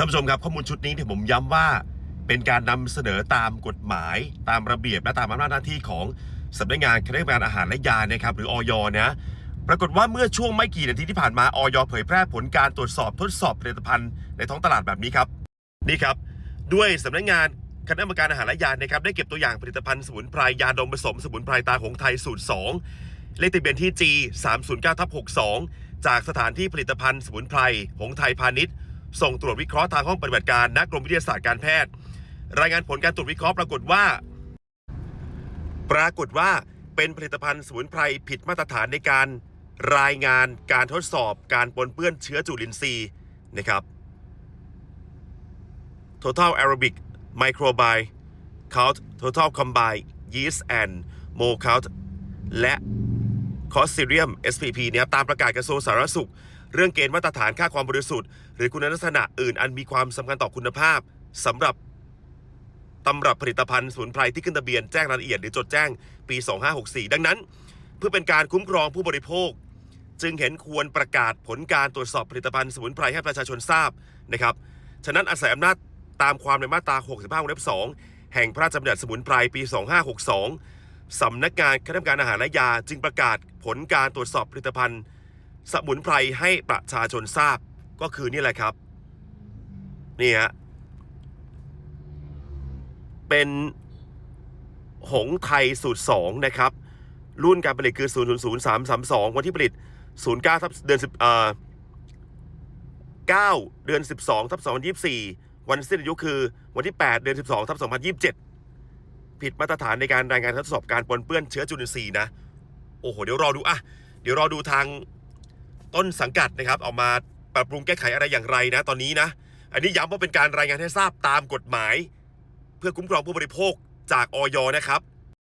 ท่านผู้ชมครับข้อมูลชุดนี้ที่ผมย้ำว่า เป็นการนำเสนอตามกฎหมาย ตามระเบียบและตามอำนาจหน้าที่ของสำนักงานคณะกรรมการอาหารและยานะครับ หรือออยนะปรากฏว่าเมื่อช่วงไม่กี่นาทีที่ผ่านมาออยเผยแพร่ผลการตรวจสอบทดสอบผลิตภัณฑ์ในท้องตลาดแบบนี้ครับนี่ครับ ด้วยสำนักงานคณะกรรมการอาหารและยานะครับได้เก็บตัวอย่างผลิตภัณฑ์สมุนไพรยาดมผสมสมุนไพรตาหงไทยสูตร 2 เลขทะเบียนที่ G 309ทับ62 จากสถานที่ผลิตภัณฑ์สมุนไพรหงไทยพาณิชย์ ส่งตรวจวิเคราะห์ทางห้องปฏิบัติการณกรมวิทยาศาสตร์การแพทย์ รายงานผลการตรวจวิเคราะห์ปรากฏว่า ปรากฏว่าเป็นผลิตภัณฑ์สมุนไพรผิดมาตรฐานในการรายงานการทดสอบการปนเปื้อนเชื้อจุลินทรีย์นะครับ Total Arabic Microbiome Count Total Combined Yeast and Mold Count และ Clostridium SPP เนี่ยตามประกาศกระทรวงสาธารณสุข เรื่องเกณฑ์มาตรฐานค่าความบริสุทธิ์ หรือคุณลักษณะอื่นอันมีความสำคัญต่อคุณภาพสำหรับตำรับผลิตภัณฑ์สมุนไพรที่ขึ้นทะเบียนแจ้งรายละเอียดหรือจดแจ้งปี 2564 ดังนั้น เพื่อเป็นการคุ้มครองผู้บริโภค จึงเห็นควรประกาศผลการตรวจสอบผลิตภัณฑ์สมุนไพรให้ประชาชนทราบนะครับฉะนั้นอาศัยอำนาจตามความในมาตรา 65วงเล็บ2แห่งพระราชบัญญัติสมุนไพรปี 2562สำนักงานคณะกรรมการอาหารและยาจึงประกาศผลการตรวจสอบผลิตภัณฑ์ สมุนไพรให้ประชาชนทราบก็คือนี่แหละครับ นี่ฮะ เป็นหงไทยสูตร 2 นะครับ รุ่นการผลิตคือ 000332 วันที่ผลิต 09ทับเดือน10เอ่อ9เดือน 12ทับ2024 วันสิ้นอายุคือวันที่ 8 เดือน 12ทับ2027 ผิดมาตรฐานในการรายงานทดสอบการปนเปื้อนเชื้อจุลินทรีย์นะ โอ้โห เดี๋ยวรอดูอะ เดี๋ยวรอดูทาง ต้นสังกัดนะครับออกมาปรับปรุงแก้ไขอะไรอย่างไรนะตอนนี้นะ อันนี้ย้ำว่าเป็นการรายงานให้ทราบตามกฎหมาย เพื่อคุ้มครองผู้บริโภคจากออยนะครับ